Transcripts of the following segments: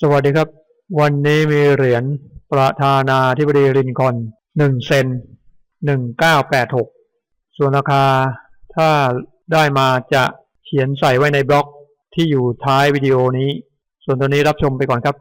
สวัสดีครับ วันนี้มีเหรียญประธานาธิบดีลินคอนหนึ่งเซนหนึ่งเก้าแปดหกส่วนราคาถ้าได้มาจะเขียนใส่ไว้ในบล็อกที่อยู่ท้ายวิดีโอนี้ ส่วนตัวนี้รับชมไปก่อนครับ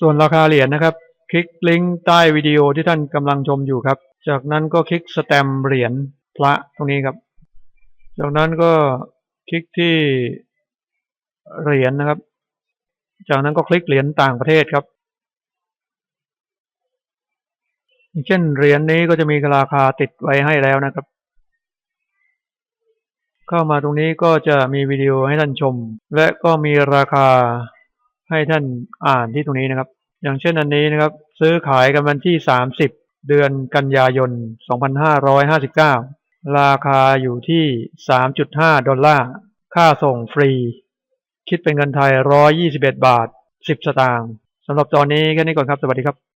ส่วนราคาเหรียญนะครับ คลิกลิงก์ใต้วิดีโอที่ท่านกำลังชมอยู่ครับ จากนั้นก็คลิกสแตมเหรียญพระตรงนี้ครับ จากนั้นก็คลิกที่เหรียญนะครับ จากนั้นก็คลิกเหรียญต่างประเทศครับเช่นเหรียญนี้ก็จะมีราคาติดไว้ให้แล้วนะครับ เข้ามาตรงนี้ก็จะมีวิดีโอให้ท่านชม และก็มีราคา ให้ท่านอ่านที่ตรงนี้นะครับ อย่างเช่นอันนี้นะครับ ซื้อขายกันวันที่ 30 เดือนกันยายน 2559 ราคาอยู่ที่ 3.5 ดอลลาร์ ค่าส่งฟรี คิดเป็นเงินไทย 121 บาท 10 สตางค์สำหรับตอนนี้แค่นี้ก่อนครับ สวัสดีครับ